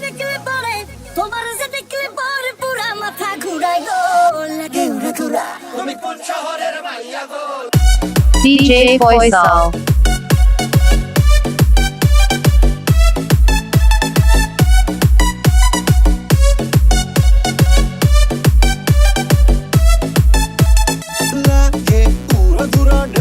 দেখলে পরে তোমার যে দেখলে পরে পুরা মাথা ঘুরায় গো লাগে ঘুরা ঘুরা তুমি কোন শহরের মাইয়া গো DJ Faisal Durante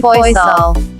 Faith Faisal.